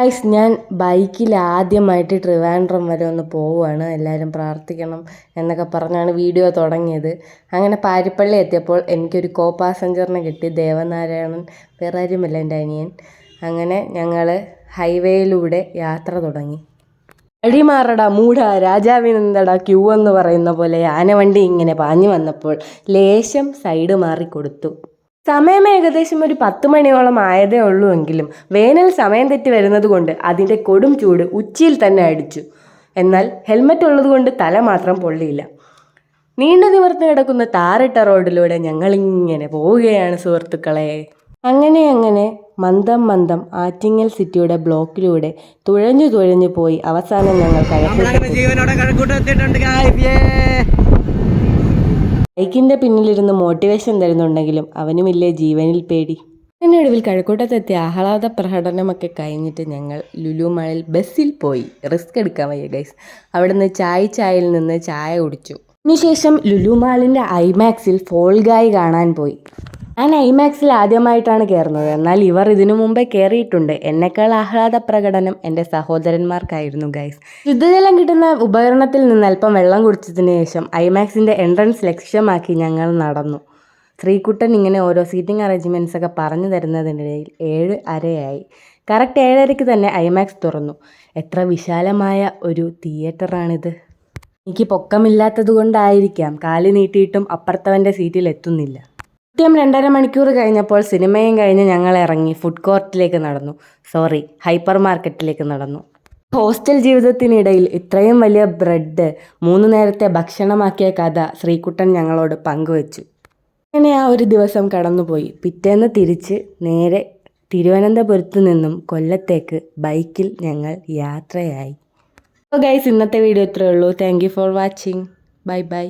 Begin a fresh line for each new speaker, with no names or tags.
Guys ഞാൻ ബൈക്കിൽ ആദ്യമായിട്ട് ട്രിവാൻഡ്രം വരെ ഒന്ന് പോവുകയാണ്. എല്ലാവരും പ്രാർത്ഥിക്കണം എന്നൊക്കെ പറഞ്ഞാണ് വീഡിയോ തുടങ്ങിയത്. അങ്ങനെ പാരിപ്പള്ളി എത്തിയപ്പോൾ എനിക്കൊരു കോ പാസഞ്ചറിനെ കിട്ടി ദേവനാരായണൻ. വേറെ ആരുമല്ല എന്റെ അനിയൻ. അങ്ങനെ ഞങ്ങൾ ഹൈവേയിലൂടെ യാത്ര തുടങ്ങി. അടിമാറടാ മൂഢ രാജാവിനെന്തടാ ക്യൂ എന്ന് പറയുന്ന പോലെ ആനവണ്ടി ഇങ്ങനെ പാഞ്ഞു വന്നപ്പോൾ ലേശം സൈഡ് മാറി കൊടുത്തു സമയം ഏകദേശം ഒരു പത്ത് മണിയോളം ആയതേ ഉള്ളൂ എങ്കിലും വേനൽ സമയം തെറ്റി വരുന്നത് കൊണ്ട് അതിന്റെ കൊടും ചൂട് ഉച്ചയിൽ തന്നെ അടിച്ചു. എന്നാൽ ഹെൽമറ്റ് ഉള്ളതുകൊണ്ട് തല മാത്രം പൊള്ളിയില്ല. നീണ്ടു നിവർന്ന് കിടക്കുന്ന താറിട്ട റോഡിലൂടെ ഞങ്ങളിങ്ങനെ പോവുകയാണ് സുഹൃത്തുക്കളെ. അങ്ങനെ അങ്ങനെ മന്ദം മന്ദം ആറ്റിങ്ങൽ സിറ്റിയുടെ ബ്ലോക്കിലൂടെ തുഴഞ്ഞു തുഴഞ്ഞു പോയി അവസാനം ഞങ്ങൾ കഴക്കൂട്ട
Yay.
പിന്നിലിരുന്ന് മോട്ടിവേഷൻ തരുന്നുണ്ടെങ്കിലും അവനുമില്ലേ ജീവനിൽ പേടി? അതിനൊടുവിൽ കഴക്കൂട്ടത്തെത്തി ആഹ്ലാദ പ്രകടനമൊക്കെ കഴിഞ്ഞിട്ട് ഞങ്ങൾ ലുലു മഴയിൽ ബസ്സിൽ പോയി. റിസ്ക് എടുക്കാൻ വയ്യ ഗൈസ് അവിടുന്ന് ചായ ചായയിൽ നിന്ന് ചായ കുടിച്ചു. അതിനുശേഷം ലുലു മാളിന്റെ ഐമാക്സിൽ ഫോൾഗായി കാണാൻ പോയി. ഞാൻ ഐമാക്സിൽ ആദ്യമായിട്ടാണ് കയറുന്നത് എന്നാൽ ഇവർ ഇതിനു മുമ്പേ കയറിയിട്ടുണ്ട് എന്നെക്കാൾ ആഹ്ലാദ പ്രകടനം എന്റെ സഹോദരന്മാർക്കായിരുന്നു ഗൈസ് ശുദ്ധജലം കിട്ടുന്ന ഉപകരണത്തിൽ നിന്ന് അല്പം വെള്ളം കുടിച്ചതിന് ശേഷം ഐമാക്സിന്റെ എൻട്രൻസ് ലക്ഷ്യമാക്കി ഞങ്ങൾ നടന്നു. ശ്രീകുട്ടൻ ഇങ്ങനെ ഓരോ സീറ്റിംഗ് അറേഞ്ച്മെന്റ്സ് ഒക്കെ പറഞ്ഞു തരുന്നതിനിടയിൽ ഏഴ് അരയായി. കറക്റ്റ് ഏഴരയ്ക്ക് തന്നെ ഐമാക്സ് തുറന്നു. എത്ര വിശാലമായ ഒരു തിയേറ്ററാണിത് എനിക്ക് പൊക്കമില്ലാത്തത് കൊണ്ടായിരിക്കാം. കാൽ നീട്ടിയിട്ടും അപ്പുറത്തവന്റെ സീറ്റിൽ എത്തുന്നില്ല. കൃത്യം രണ്ടര മണിക്കൂർ കഴിഞ്ഞപ്പോൾ സിനിമയും കഴിഞ്ഞ് ഞങ്ങൾ ഇറങ്ങി ഫുഡ് കോർട്ടിലേക്ക് നടന്നു. സോറി ഹൈപ്പർ മാർക്കറ്റിലേക്ക് നടന്നു. ഹോസ്റ്റൽ ജീവിതത്തിനിടയിൽ ഇത്രയും വലിയ ബ്രെഡ് മൂന്ന് നേരത്തെ ഭക്ഷണമാക്കിയ കഥ ശ്രീകുട്ടൻ ഞങ്ങളോട് പങ്കുവച്ചു. അങ്ങനെ ആ ഒരു ദിവസം കടന്നുപോയി. പിറ്റേന്ന് തിരിച്ച് നേരെ തിരുവനന്തപുരത്ത് നിന്നും കൊല്ലത്തേക്ക് ബൈക്കിൽ ഞങ്ങൾ യാത്രയായി. അപ്പോൾ ഗൈസ് ഇന്നത്തെ വീഡിയോ ഇത്രയേ ഉള്ളൂ. Thank you for watching bye bye